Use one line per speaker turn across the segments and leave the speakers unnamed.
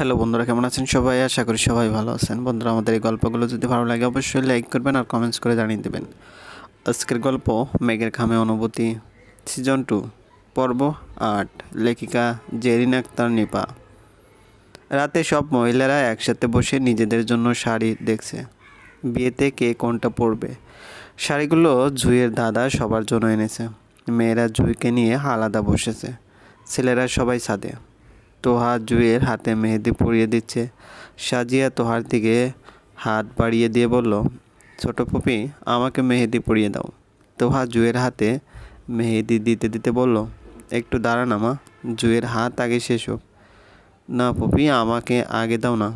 Hello বন্ধুরা, কেমন আছেন সবাই? আশা করি সবাই ভালো আছেন। বন্ধুরা, আমাদের এই গল্পগুলো যদি ভালো লাগে অবশ্যই লাইক করবেন আর কমেন্টস করে জানিয়ে দেবেন। আজকের গল্প, মেঘের খামে অনুভূতি সিজন টু পর্ব আট, লেখিকা জেরিন আক্তার নিপা। রাতে সব মহিলারা একসাথে বসে নিজেদের জন্য শাড়ি দেখছে। বিয়েতে কে কোনটা পরবে? শাড়িগুলো জুইয়ের দাদা সবার জন্য এনেছে। মেয়েরা জুইকে নিয়ে আলাদা বসেছে। ছেলেরা সবাই সাদে তোহা জুয়ের হাতে মেহেদি পরিয়ে দিচ্ছে। সাজিয়া তোহার দিকে হাত বাড়িয়ে দিয়ে বলল, ছোট পপি, আমাকে মেহেদি পরিয়ে দাও। তোহা জুয়ের হাতে মেহেদি দিতে দিতে বলল, একটু দাঁড়ান আমা, জুয়ের হাত আগে শেষ হোক। না পপি, আমাকে আগে দাও না।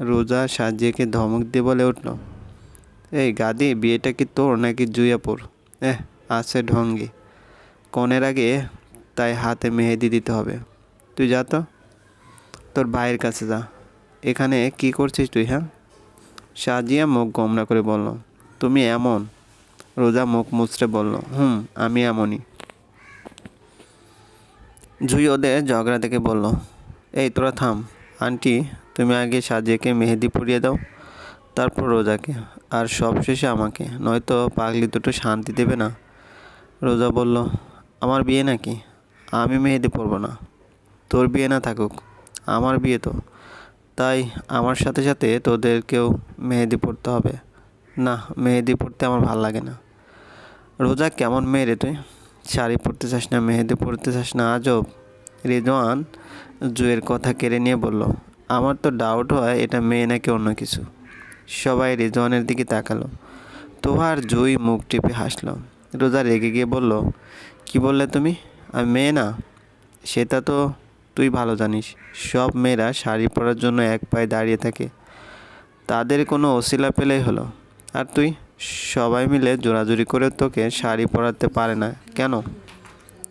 রোজা সাজিয়াকে ধমক দিয়ে বলে উঠল, এই গাদি, বিয়েটা কি তোর নাকি জুয়াপুর এহ, আছে ঢঙ্গি। কনের আগে তাই হাতে মেহেদি দিতে হবে। তুই যা তো। তোর ভাইয়ের কাছে যা। এখানে কি করছিস তুই হ্যাঁ? সাজিয়া মুখ গমরা করে বলল, তুমি এমন? রোজা মুখ মুচড়ে বলল, হুম, আমি এমনই। জুই ওদের ঝগড়া থেকে বলল, এই তোরা থাম, আন্টি, তুমি আগে সাজিয়াকে মেহেদি পরিয়ে দাও, তারপর রোজাকে, আর সবশেষে আমাকে। নয়তো পাগলি দুটো শান্তি দেবে না? রোজা বলল, আমার বিয়ে নাকি? আমি মেহেদি পরবো না। তোর বিয়ে না থাকুক। আমার বিয়ে তো। তাই আমার সাথে সাথে তোদেরকেও মেহেদি পড়তে হবে। না, মেহেদি পড়তে আমার ভালো লাগে না। রোজা কেমন মেয়ে রে তুই? শাড়ি পরতে চাস না, মেহেদি পরতে চাস না? আজব। রেজওয়ান জুয়ের কথা কেড়ে নিয়ে বলল, আমার তো ডাউট হয় এটা মেয়ে নাকি অন্য কিছু। সবাই রেজওয়ানের দিকে তাকালো। তোহার জুই মুখ টিপে হাসলো। রোজা রেগে গিয়ে বলল, কি বললে তুমি? আমি মেয়ে না? সেটা তো তুই ভালো জানিস। সব মেয়েরা শাড়ি পরার জন্য এক পায়ে দাঁড়িয়ে থাকে। তাদের কোনো অশিলা পেলেই হলো। আর তুই? সবাই মিলে জোরাজুরি করে তোকে শাড়ি পরাতে পারে না। কেন?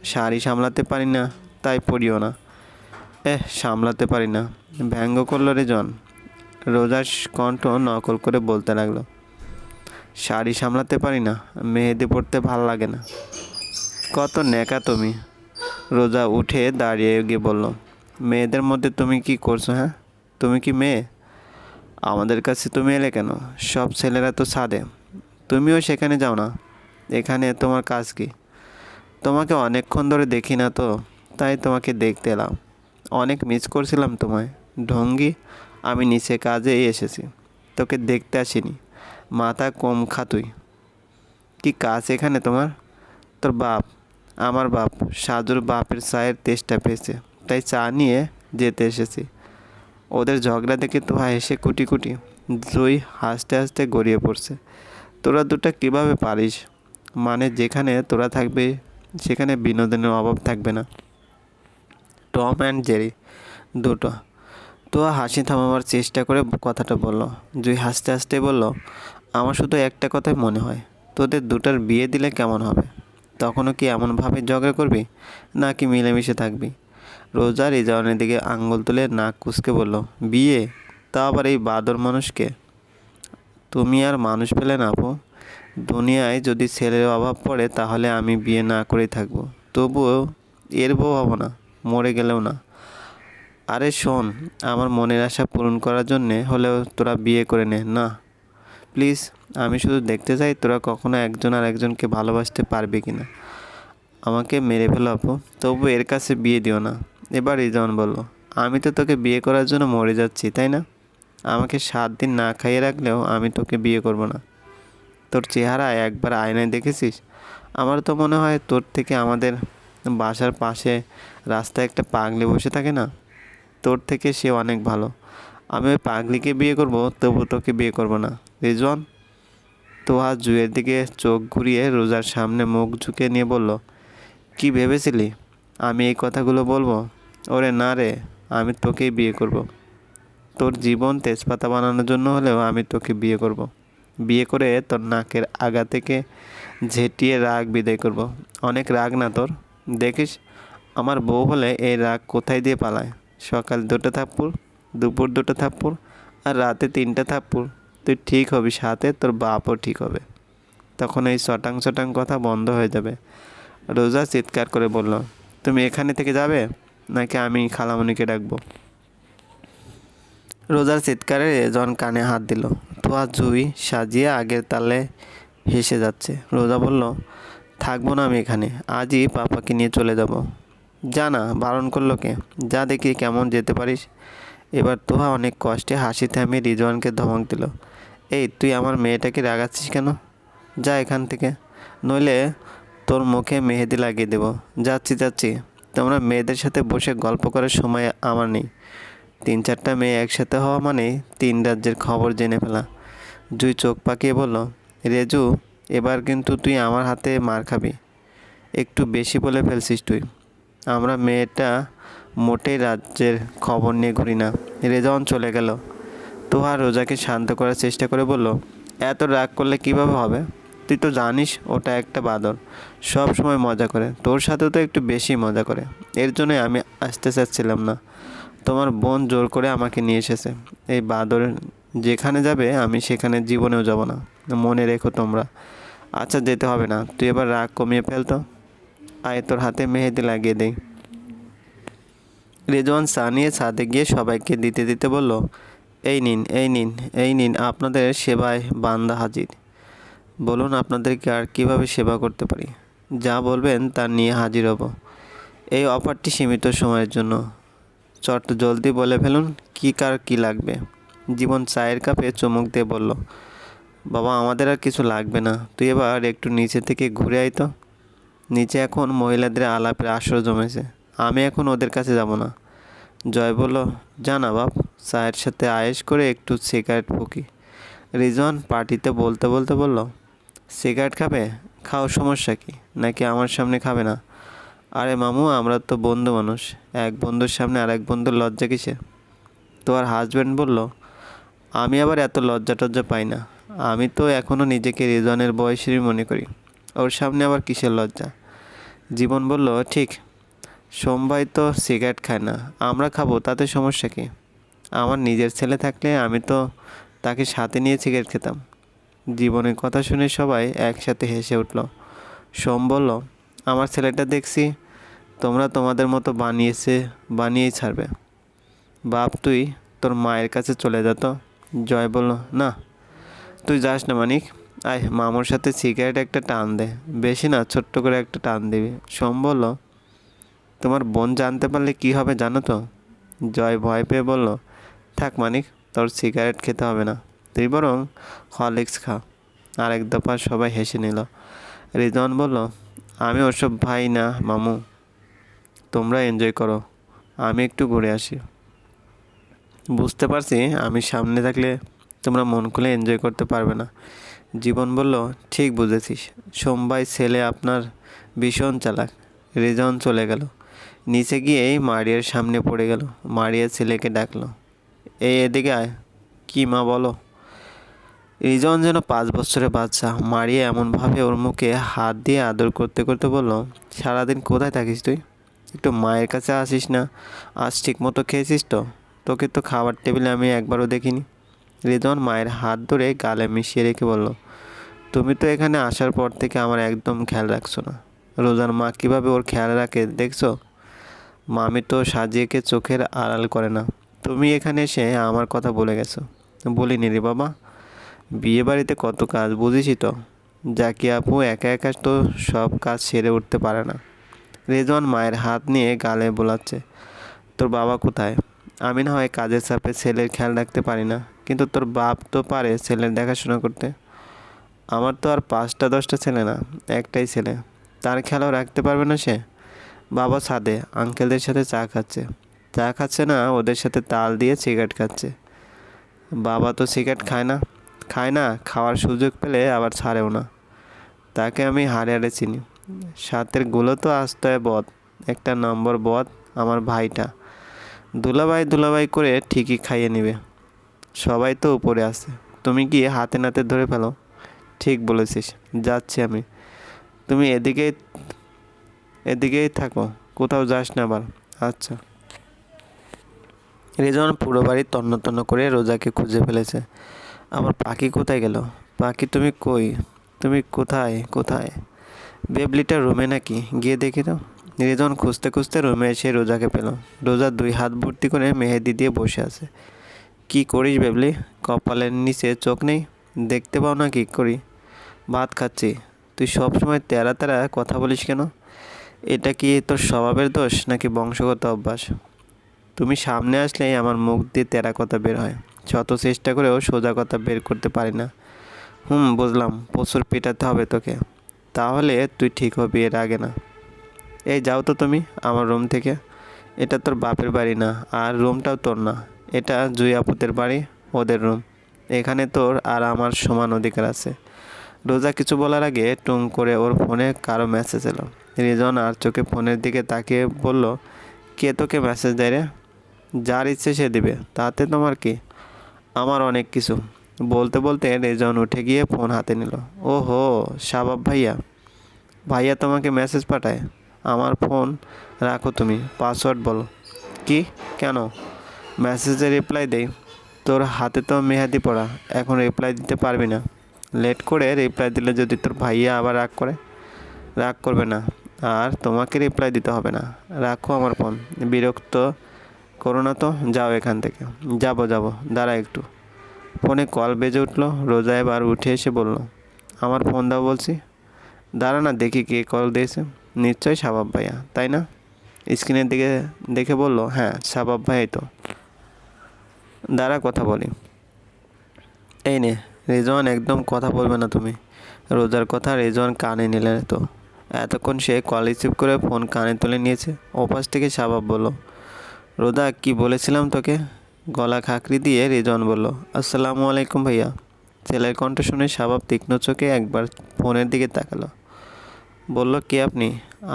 শাড়ি সামলাতে পারি না, তাই পরিও না। এহ, সামলাতে পারি না। ব্যঙ্গ করল রে জন। রোজার কণ্ঠ নকল করে বলতে লাগল। শাড়ি সামলাতে পারি না, মেহেদি পড়তে ভালো লাগে না। কত নেকা তুমি। রোজা উঠে দাঁড়িয়ে গিয়ে বলল, মেয়েদের মধ্যে তুমি কি করছ হ্যাঁ? তুমি কি মেয়ে? আমাদের কাছে তুমি এলে কেন? সব ছেলেরা তো সাদে তুমিও সেখানে যাও না। এখানে তোমার কাজ কি? তোমাকে অনেকক্ষণ ধরে দেখি না তো, তাই তোমাকে দেখতে এলাম। অনেক মিস করছিলাম তোমায়। ঢঙ্গি, আমি নিচে কাজেই এসেছি। তোকে দেখতে আসিনি। মাথা কম খাতুই কি কাজ এখানে তোমার? তোর বাপ আমার বাপ, সাধুর বাপের চায়ের তেষ্টা পেয়েছে, তাই চা নিয়ে যেতে এসেছি। ওদের ঝগড়া দেখে তো হেসে কুটি কুটি জুই হাসতে হাসতে গড়িয়ে পড়ছে। তোরা দুটা কীভাবে পারিস? মানে যেখানে তোরা থাকবে, সেখানে বিনোদনের অভাব থাকবে না। টম অ্যান্ড জেরি, দুটো। তো হাসি থামাবার চেষ্টা করে কথাটা বলল। জুই হাসতে হাসতে বলল, আমার শুধু একটা কথাই মনে হয়, তোদের দুটার বিয়ে দিলে কেমন হবে? তখনও কি এমনভাবে ঝগড়া করবি? নাকি মিলেমিশে থাকবি? রোজা রিজাওয়ানের দিকে আঙ্গুল তুলে নাক কুচকে বলল, বিয়ে? তা আবার এই বাদর মানুষকে? তুমি আর মানুষ পেলে না আপু। দুনিয়ায় যদি ছেলের অভাব পড়ে তাহলে আমি বিয়ে না করেই থাকব। তবুও এর বউ হব না, মরে গেলেও না। আরে শোন, আমার মনের আশা পূরণ করার জন্যে হলেও তোরা বিয়ে করে নে, না? প্লিজ, আমি শুধু দেখতে চাই তোরা কখনো একজন আর একজনকে ভালোবাসতে পারবে কি না আমাকে মেরে ফেলো আপু, তবু এর কাছে বিয়ে দিও না। এবার রিজন বলল, আমি তো তোকে বিয়ে করার জন্য মরে যাচ্ছি, তাই না? আমাকে সাত দিন না খাইয়ে রাখলেও আমি তোকে বিয়ে করব না। তোর চেহারা একবার আয়নায় দেখেছিস? আমার তো মনে হয় তোর থেকে আমাদের বাসার পাশে রাস্তায় একটা পাগলি বসে থাকে না? তোর থেকে সে অনেক ভালো। আমি ওই পাগলিকে বিয়ে করব, তবু তোকে বিয়ে করব না। রিজওয়ান তো আজ জুয়ের দিকে চোখ ঘুরিয়ে রোজার সামনে মুখ ঝুঁকে নিয়ে বলল, কি ভেবেছিলি আমি এই কথাগুলো বলব ওরে না রে, আমি তোকেই বিয়ে করব। তোর জীবন তেজপাতা বানানোর জন্য হলেও আমি তোকে বিয়ে করব। বিয়ে করে তোর নাকের আগা থেকে ঝেঁটিয়ে রাগ বিদায় করব। অনেক রাগ না তোর দেখিস, আমার বউ হলে এই রাগ কোথায় দিয়ে পালায় সকাল দুটো থাপ্পুর দুপুর দুটো থাপ্পুর আর রাতে তিনটা থাপ্পুর তুই ঠিক হবি সাথে, তোর বাপও ঠিক হবে। তখন এই শটাং শটাং কথা বন্ধ হয়ে যাবে। রোজা চিৎকার করে বলল, তুমি এখানে থেকে যাবে, নাকি আমি খালামণিকে ডাকবো? রোজার চিৎকারে রেজন কানে হাত দিল। তোয়া জুই সাজিয়ে আগের তালে হেসে যাচ্ছে। রোজা বলল, থাকব না আমি এখানে, আজই পাপাকে নিয়ে চলে যাব। যা না, বারণ করল কে? যা দেখি কেমন যেতে পারিস। এবার তোহা অনেক কষ্টে হাসি থামিয়ে রিজওয়ানকে ধমক দিল। এই, তুই আমার মেয়েটাকে রাগাচ্ছিস কেন? যা এখান থেকে। নইলে তোর মুখে মেহেদি লাগিয়ে দেবো। যাচ্ছি যাচ্ছি। তোমরা মেয়েদের সাথে বসে গল্প করার সময় আমার নেই। তিন চারটা মেয়ে একসাথে হওয়া মানে তিন রাজ্যের খবর জেনে ফেলা। জুই চোখ পাকিয়ে বলল, রেজু, এবার কিন্তু তুই আমার হাতে মার খাবি। একটু বেশি বলে ফেলছিস তুই। আমরা মেয়েটা মোটেই রাজ্যের খবর নিয়ে ঘুরি না। রেজাউন চলে গেল। তোহার রোজাকে শান্ত করার চেষ্টা করে বলল, এত রাগ করলে কীভাবে হবে? তুই তো জানিস ওটা একটা বাদর। সব সময় মজা করে। তোর সাথে তো একটু বেশি মজা করে। এর জন্যই আমি আসতে চাচ্ছিলাম না। তোমার বোন জোর করে আমাকে নিয়ে এসেছে। এই বাদর যেখানে যাবে, আমি সেখানে জীবনেও যাব না। মনে রেখো তোমরা। আচ্ছা যেতে হবে না। তুই এবার রাগ কমিয়ে ফেলতো আয়, তোর হাতে মেহেদি লাগিয়ে দেই। রেজওয়ান চা নিয়ে ছাদে গিয়ে সবাইকে দিতে দিতে বলল এই নিন এই নিন এই নিন, আপনাদের সেবায় বান্দা হাজির। বলুন, আপনাদেরকে আর কীভাবে সেবা করতে পারি? যা বলবেন তা নিয়ে হাজির হব। এই অফারটি সীমিত সময়ের জন্য। চট জলদি বলে ফেলুন, কি কার কি লাগবে? জীবন চায়ের কাপে চুমুক দিয়ে বলল, বাবা, আমাদের আর কিছু লাগবে না। তুই এবার একটু নিচে থেকে ঘুরে আয় তো। নিচে এখন মহিলাদের আলাপের আসর জমেছে। আমি এখন ওদের কাছে যাব না। জয় বলল জানা বাপ, চায়ের সাথে আয়েস করে একটু সিগারেট ফুকি। রিজন পার্টিতে বলতে বলতে বলল, সিগারেট খাবে? খাও সমস্যা কি? নাকি আমার সামনে খাবে না? আরে মামু, আমরা তো বন্ধু মানুষ। এক বন্ধুর সামনে আরেক বন্ধুর লজ্জা কিসে তোমার হাজব্যান্ড বলল, আমি আবার এত লজ্জা টজ্জা পাই না। আমি তো এখনও নিজেকে রিজনের বয়সেরই মনে করি। ওর সামনে আবার কিসের লজ্জা? জীবন বলল, ঠিক সোমবাই তো সিগারেট খায় না, আমরা খাব, তাতে সমস্যা কি? আমার নিজের ছেলে থাকলে আমি তো তাকে সাথে নিয়ে সিগারেট খেতাম। জীবনের কথা শুনে সবাই একসাথে হেসে উঠল। সোম বলল, আমার ছেলেটা দেখছি, তোমরা তোমাদের মতো বানিয়েছে, বানিয়েই ছাড়বে। বাপ, তুই তোর মায়ের কাছে চলে যেত জয় বলল, না, তুই যাস না মানিক। আয়, মামুর সাথে সিগারেট একটা টান দে, বেশি না, ছোট্ট করে একটা টান দিবি। সোম বলল তোমার বোন জানতে পারলে কি হবে জানো তো? জয় ভয় পেয়ে বলল, থাক মানিক, তোর সিগারেট খেতে হবে না। তুই বরং হরলিক্স খা। আরেক দফা সবাই হেসে নিল। রিজন বলল, আমি ওসব ভাই না, মামু। তোমরা এনজয় করো। আমি একটু ঘুরে আসি। বুঝতে পারছি, আমি সামনে থাকলে তোমরা মন খুলে এনজয় করতে পারবে না। জীবন বলল, ঠিক বুঝেছিস। সোমবাই ছেলে আপনার ভীষণ চালাক। রিজন চলে গেল। নিচে গিয়েই মারিয়ার সামনে পড়ে গেল। মারিয়া ছেলেকে ডাকলো এই এদিকে আয়। কি মা, বলো? রিজন যেন পাঁচ বছরের বাচ্চা। মারিয়া এমনভাবে ওর মুখে হাত দিয়ে আদর করতে করতে বলল, সারাদিন কোথায় থাকিস তুই? একটু মায়ের কাছে আসিস না? আজ ঠিক মতো খেয়েছিস তো? তোকে তো খাবার টেবিলে আমি একবারও দেখিনি। রিজন মায়ের হাত ধরে গালে মিশিয়ে রেখে বলল, তুমি তো এখানে আসার পর থেকে আমার একদম খেয়াল রাখছো না। রোজার মা কীভাবে ওর খেয়াল রাখে, দেখছ? মামি তো সাজিয়েকে চোখের আড়াল করে না। তুমি এখানে এসে আমার কথা বলে গেছো। বলিনি রে বাবা। বিয়ে বাড়িতে কত কাজ বুঝিসই তো। জাকি আপু একা একা তো সব কাজ সেরে উঠতে পারে না। রেজওয়ান মায়ের হাত নিয়ে গালে বোলাচ্ছে। তোর বাবা কোথায়? আমি না হয় কাজের চাপে ছেলের খেয়াল রাখতে পারি না, কিন্তু তোর বাপ তো পারে ছেলের দেখাশোনা করতে। আমার তো আর পাঁচটা দশটা ছেলে না, একটাই ছেলে। তার খেয়ালও রাখতে পারবে না সে? বাবা ছাদে, আঙ্কেলদের সাথে চা খাচ্ছে। চা খাচ্ছে না, ওদের সাথে তাল দিয়ে সিগারেট খাচ্ছে। বাবা তো সিগারেট খায় না। খায় না, খাওয়ার সুযোগ পেলে আবার ছাড়েও না। তাকে আমি হারে হারে চিনি। সাতেরগুলো তো আসতে বদ। একটা নম্বর বদ আমার ভাইটা। দুলাভাই দুলাভাই করে ঠিকই খাইয়ে নেবে। সবাই তো উপরে আছে। তুমি কি হাতে নাতে ধরে ফেলো? ঠিক বলেছিস। যাচ্ছি আমি। তুমি এদিকেই এদিকেই থাকো কোথাও যাস না আবার। আচ্ছা। রেজন পুরো বাড়ি তন্ন তন্ন করে রোজাকে খুঁজে ফেলেছে। আমার পাখি কোথায় গেল? পাখি তুমি কই? তুমি কোথায়? কোথায়? বেবলিটা রুমে নাকি? গিয়ে দেখি তো। রেজন খুঁজতে খুঁজতে রুমে এসে রোজাকে পেল। রোজা দুই হাত ভর্তি করে মেহেদি দিয়ে বসে আছে। কি করিস বেবলি? কপালের নিচে চোখ নেই। দেখতে পাও না কি করি? ভাত খাচ্ছি। তুই সব সময় তেরা তেরা কথা বলিস কেন? এটা কি তোর স্বভাবের দোষ নাকি বংশগত অভ্যাস? তুমি সামনে আসলেই আমার মুখ দিয়ে তেরা কথা বের হয়। যত চেষ্টা করেও সোজা কথা বের করতে পারি না। হুম, বুঝলাম, প্রচুর পেটাতে হবে তোকে। তাহলে তুই ঠিক হবি এর আগে না। এই যাও তো তুমি আমার রুম থেকে। এটা তোর বাপের বাড়ি না, আর রুমটাও তোর না। এটা জুই আপুদের বাড়ি, ওদের রুম। এখানে তোর আর আমার সমান অধিকার আছে। রোজা কিছু বলার আগে টুং করে ওর ফোনে কারও মেসেজ এলো। রিজন আর চোখে ফোনের দিকে তাকিয়ে বলল, কে তোকে মেসেজ দেয় রে? যার ইচ্ছে সে দিবে, তাতে তোমার কি? আমার অনেক কিছু। বলতে বলতে রেজন উঠে গিয়ে ফোন হাতে নিল। ও হো শাবাব ভাইয়া। ভাইয়া তোমাকে মেসেজ পাঠায়? আমার ফোন রাখো তুমি পাসওয়ার্ড বলো। কি? কেন? মেসেজে রিপ্লাই দেই। তোর হাতে তো মেহাদি পড়া, এখন রিপ্লাই দিতে পারবি না। লেট করে রিপ্লাই দিলে যদি তোর ভাইয়া আবার রাগ করে? রাগ করবে না। আর তোমাকে রিপ্লাই দিতে হবে না। রাখো আমার ফোন। বিরক্ত করো না তো, যাও এখান থেকে। যাব যাব। দাঁড়া একটু। ফোনে কল বেজে উঠল। রোজা এবার উঠে এসে বলল, আমার ফোন দাও বলছি। দাঁড়া না, দেখি কে কল দিয়েছে। নিশ্চয়ই শাবাব ভাইয়া, তাই না? স্ক্রিনের দিকে দেখে বলল হ্যাঁ শাবাব ভাইয়াই তো। দাঁড়া, কথা বলি। এই নে রেজওয়ান একদম কথা বলবে না তুমি। রোজার কথা রেজওয়ান কানে নিলে তো। এতক্ষণ সে কল রিসিভ করে ফোন কানে তুলে নিয়েছে। ওপাশ থেকে শাবাব বলল রোদা কি বলেছিলাম তোকে? গলা খাকরি দিয়ে রেজওয়ান বলল, আসসালামু আলাইকুম ভাইয়া। ছেলের কণ্ঠ শুনে শাবাব তীক্ষ্ণ চোখে একবার ফোনের দিকে তাকালো। বলল, কে আপনি?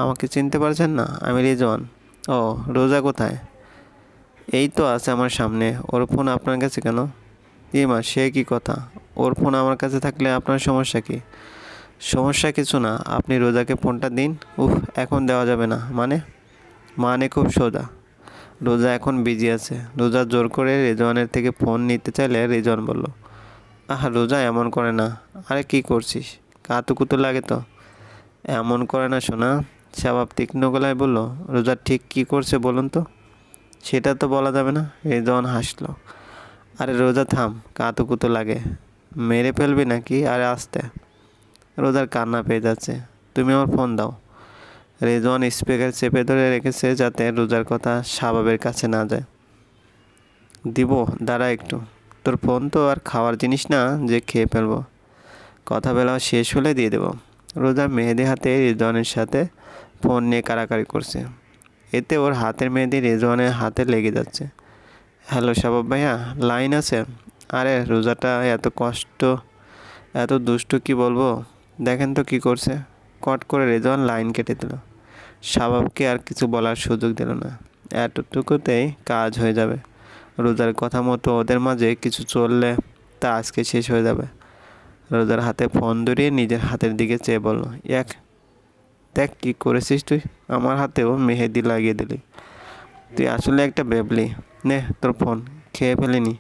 আমাকে চিনতে পারছেন না, আমি রেজওয়ান ও, রোজা কোথায়? এই তো আছে আমার সামনে, ওর ফোন আপনার কাছে কেন? ই মা সে কি কথা? ওর ফোন আমার কাছে থাকলে আপনার সমস্যা কি? সমস্যা কিছু না, আপনি রোজাকে ফোনটা দিন। উফ, এখন দেওয়া যাবে না। মানে? মানে খুব সোজা। রোজা এখন বিজি আছে। রোজা জোর করে রেজওয়ানের থেকে ফোন নিতে চাইলে রেজওয়ান বলল, আহা, রোজা এমন করে না। আরে কি করছিস? কাতুকুতু লাগে তো। এমন করে না শোনা স্বভাব তীক্ষ্ণ গলায় বলল, রোজা ঠিক কি করছে বলুন তো? সেটা তো বলা যাবে না। রেজওয়ান হাসলো, আরে রোজা থাম, কাতুকুতু লাগে। মেরে ফেলবি নাকি? আরে আসতে। রোজার কান্না পেয়ে যাচ্ছে। তুমি আমার ফোন দাও। রেজওয়ান স্পিকার চেপে ধরে রেখেছে যাতে রোজার কথা শাবাবের কাছে না যায়। দিব, দাঁড়া একটু। তোর ফোন তো আর খাওয়ার জিনিস না যে খেয়ে ফেলব। কথা বলা শেষ হলে দিয়ে দেবো। রোজা মেহেদি হাতে রেজওয়ানের সাথে ফোন নিয়ে কারাকারি করছে। এতে ওর হাতের মেহেদি রেজওয়ানের হাতে লেগে যাচ্ছে। হ্যালো শাবাব ভাইয়া, লাইন আছে? আরে রোজাটা এত কষ্ট, এত দুষ্ট কি বলব? দেখেন তো কি করছে। কট করে রেজওয়ান লাইন কেটে দিল। শাবাবকে আর কিছু বলার সুযোগ দিল না। এতটুকুতেই কাজ হয়ে যাবে। রোজার কথা মতো ওদের মাঝে কিছু চললে তা আজকে শেষ হয়ে যাবে। রোজার হাতে ফোন ধরিয়ে নিজের হাতের দিকে চেয়ে বলল, এক, দেখ কী করেছিস তুই? আমার হাতেও মেহেদি লাগিয়ে দিলি। তুই আসলে একটা বেবলি। নে, তোর ফোন, খেয়ে ফেলিনি।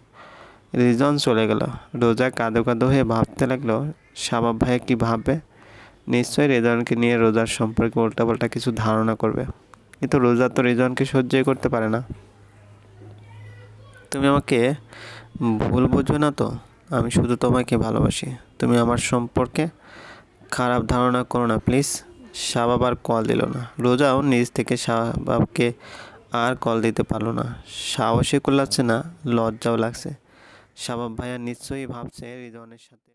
রিজন চলে গেল। রোজা কাঁদো কাঁদো হয়ে ভাবতে লাগল শাবাব ভাই কি ভাববে নিশ্চয়ই রেজনকে নিয়ে রোজার সম্পর্কে উল্টাপাল্টা কিছু ধারণা করবে কিন্তু রোজা তো রেজনকে সহ্যই করতে পারে না। তুমি আমাকে ভুল বুঝবে না তো? আমি শুধু তোমাকে ভালোবাসি। তুমি আমার সম্পর্কে খারাপ ধারণা করো না, প্লিজ। শাবাব আর কল দিল না। রোজাও নিজ থেকে শাবাবকে আর কল দিতে পারল না। সাহসে কুলাচ্ছে না, লজ্জাও লাগছে। শাবাব ভাইয়া নিশ্চয়ই ভাবছে রিজওয়ানের সাথে।